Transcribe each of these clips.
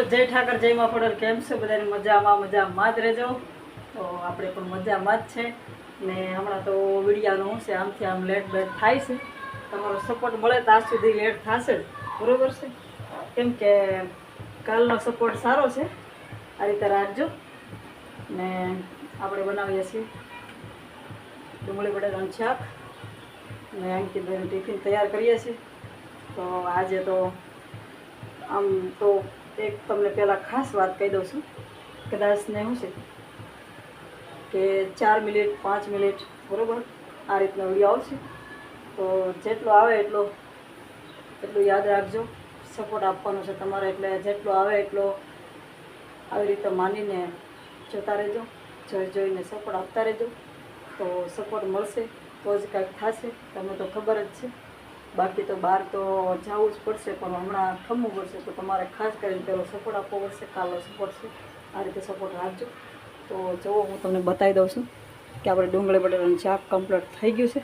મિત્રો, જય ઠાકર, જય માં પડર કેમ છે? બધાને મજામાં મજામાં જ રહેજો. તો આપણે પણ મજામાં જ છે. ને હમણાં તો વિડીયાનું છે, આમથી આમ લેટ બેટ થાય છે. તમારો સપોર્ટ મળે ત્યાં સુધી લેટ થશે બરોબર છે? કેમ કે કાલનો સપોર્ટ સારો છે. આ રીતે રાખજો. ને આપણે બનાવીએ છીએ. ડુંગળી બટાકાનું શાક. ને અંકિતભાઈનું ટિફિન તૈયાર કરીએ છીએ. તો આજે તો આમ તો એક તમને પહેલાં ખાસ વાત કહી દઉં છું. કદાચને શું છે કે ચાર મિનિટ, પાંચ મિનિટ, બરાબર, આ રીતનો વીડિયો આવશે. તો જેટલો આવે એટલો, એટલું યાદ રાખજો. સપોર્ટ આપવાનો છે તમારે, એટલે જેટલો આવે એટલો આવી રીતે માનીને જોતા રહેજો. જોઈ જોઈને સપોર્ટ આપતા રહેજો. તો સપોર્ટ મળશે, તો જ કાંઈક થશે. તમને તો ખબર જ છે. બાકી તો બહાર તો જવું જ પડશે, પણ હમણાં ખમવું પડશે, તો તમારે ખાસ કરીને પેલો સપોર્ટ આપવો પડશે કાલો સપોર્ટ છે. આ રીતે સપોર્ટ રાખજો. તો જુઓ, હું તમને બતાવી દઉં છું કે આપણે ડુંગળી બટાટાનું શાક કમ્પ્લીટ થઈ ગયું છે.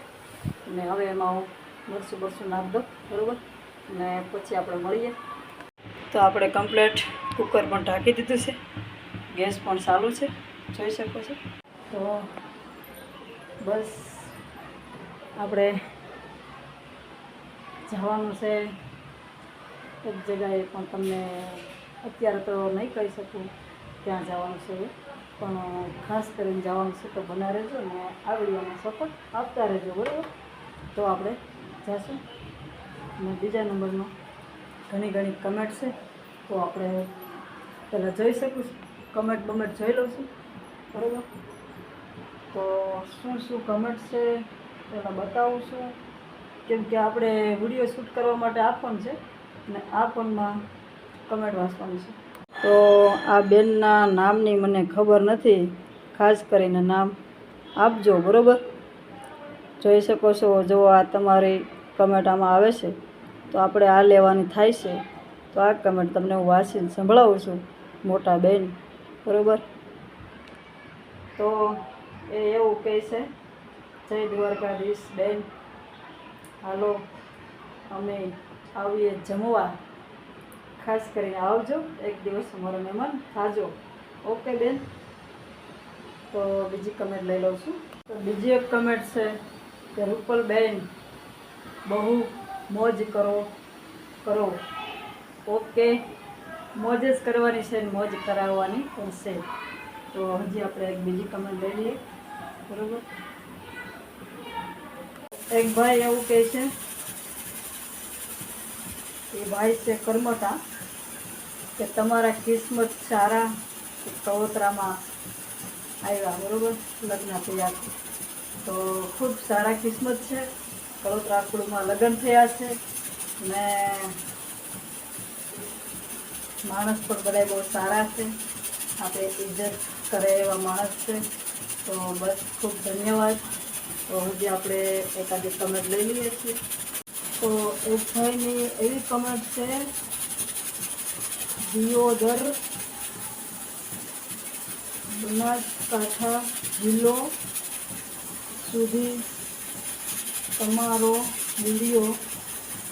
અને હવે એમાં હું મરચું વરસું નાખ દઉં, બરાબર? ને પછી આપણે મળીએ. તો આપણે કમ્પ્લીટ કુકર પણ ઢાંકી દીધું છે. ગેસ પણ ચાલુ છે. જોઈ શકો છો. તો બસ, આપણે જવાનું છે. એક જગાએ પણ તમને અત્યારે તો નહીં કહી શકું ક્યાં જવાનું છે. પણ ખાસ કરીને જવાનું છે તો બના રહેજો ને આ વિડીયોમાં સપોર્ટ આપતા રહેજો, બરાબર? તો આપણે જઈશું અને બીજા નંબરમાં ઘણી ઘણી કમેન્ટ છે, તો આપણે પહેલાં જોઈ શકું છું. કમેન્ટ બમેન્ટ જોઈ લઉં છું. બરાબર? તો શું શું કમેન્ટ છે, પહેલાં બતાવું છું. કેમ કે આપણે વીડિયો શૂટ કરવા માટે આ ફોન છે અને આ ફોનમાં કમેન્ટ વાંચવાની છે. તો આ બેનના નામની મને ખબર નથી, ખાસ કરીને નામ આપજો, બરાબર? જોઈ શકો છો, જો આ તમારી કમેન્ટ આમાં આવે છે, તો આપણે આ લેવાની થાય છે. તો આ કમેન્ટ તમને હું વાંચીને સંભળાવું છું, મોટા બેન, બરાબર? તો એ એવું કહે છે, જય દ્વારકાધીશ બેન. હાલો, અમે આવીએ જમવા. ખાસ કરીને આવજો, એક દિવસ અમારો મહેમાન થાજો. ઓકે, બેન? તો બીજી કમેન્ટ લઈ લઉં છું. તો બીજી એક કમેન્ટ છે કે રૂપલ બેન બહુ મોજ કરો કરો. ઓકે, મોજ જ કરવાની છે મોજ કરાવવાની પણ છે. તો હજી આપણે એક બીજી કમેન્ટ લઈ લઈએ. બરોબર? એક ભાઈ એવું કહે છે એ ભાઈ છે કર્મતા કે તમારા કિસ્મત સારા કવોતરામાં આવ્યા, બરાબર? લગ્ન થયા છે. તો ખૂબ સારા કિસ્મત છે. કળોતરા કુળમાં લગ્ન થયા છે ને માણસ પણ બધા બહુ સારા છે. આપણે ઇજ્જત કરે એવા માણસ છે. તો બસ ખૂબ ધન્યવાદ. તો હજી આપણે એકાદી કમેન્ટ લઈ લઈએ છીએ. તો એક ભાઈની એવી કમેન્ટ છે, દિયોદર, બનાસકાંઠા જિલ્લો સુધી તમારો વીડિયો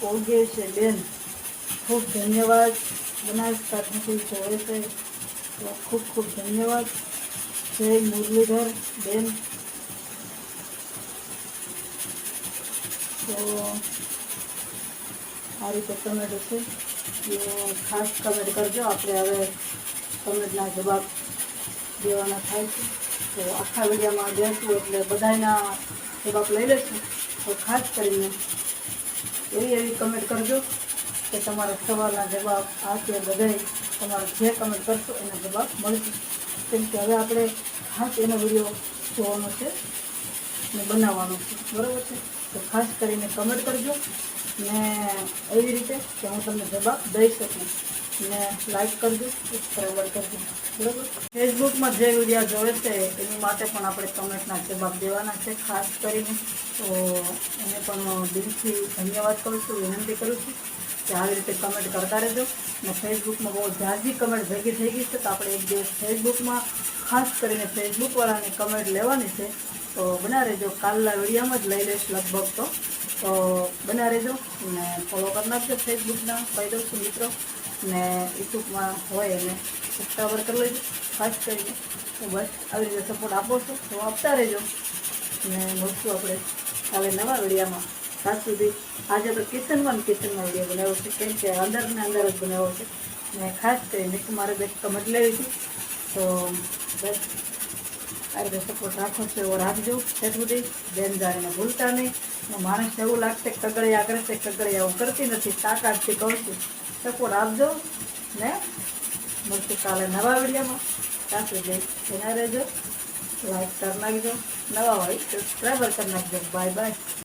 પોગે છે. બેન, ખૂબ ધન્યવાદ. બનાસકાંઠાથી જોવે છે. તો ખૂબ ખૂબ ધન્યવાદ. જય મુરલીધર. બેન તો આ રીતે કમેન્ટ છે એ ખાસ કમેન્ટ કરજો. આપણે હવે કમેન્ટના જવાબ દેવાના થાય છે. તો આખા વિડીયામાં બેસું એટલે બધાના જવાબ લઈ લઈશું. તો ખાસ કરીને એવી એવી કમેન્ટ કરજો કે તમારા સવાલના જવાબ આ કે બધાય તમારે જે કમેન્ટ કરશો એના જવાબ મળશે. કેમ કે હવે આપણે ખાસ એનો વીડિયો જોવાનો છે ને બનાવવાનો છે. બરાબર છે? તો ખાસ કરીને કમેન્ટ કરજો. ને એવી રીતે કે હું તમને જવાબ દઈ શકું. ને લાઈક કરજો સબસ્ક્રાઈબર કરજો. બરાબર? ફેસબુકમાં જે વીડિયો જોવે છે, એની માટે પણ આપણે કમેન્ટના જવાબ દેવાના છે, ખાસ કરીને. તો એને પણ દિલથી ધન્યવાદ કરું છું, વિનંતી કરું છું કે આવી રીતે કમેન્ટ કરતા રહેજો. ને ફેસબુકમાં બહુ ઝાઝી કમેન્ટ ભેગી થઈ ગઈ છે, તો આપણે એક દિવસ ફેસબુકમાં ખાસ કરીને ફેસબુકવાળાની કમેન્ટ લેવાની છે. તો બના રહેજો. કાલના વિડીયામાં જ લઈ લઈશ લગભગ તો. તો બના રહેજો ને ફોલો કરી નાખજો ફેસબુકના. કહી દઉં છું મિત્રો. ને યુટ્યુબમાં હોય એને સબસ્ક્રાઈબર કરી લેજો. ખાસ કરીને તો બસ આવી રીતે સપોર્ટ આપો છો. તો આપતા રહેજો. ને મળશું આપણે કાલે નવા વિડીયામાં. ત્યાં સુધી આજે તો કિચનમાં કિચનમાં વીડિયો બનાવ્યો છે. કેમ કે અંદર ને અંદર જ બનાવ્યો છે. ને ખાસ કરીને મારે બે કમેન્ટ લેવી હતી તો બસ. આ રીતે સપોર્ટ રાખો છો એવો રાખજો. ત્યાં સુધી બેન જાણીને ભૂલતા નહીં. ને માણસ એવું લાગશે કગળિયા કરે છે, કગળિયા હું કરતી નથી. તાકાતથી કહું છું. સપોર્ટ આપજો ને મળશું કાલે નવા વિડીયોમાં. ત્યાં સુધી એના રહેજો. લાઈક કરી નાખજો. નવા હોય સબસ્ક્રાઈબર કરી નાખજો. Bye bye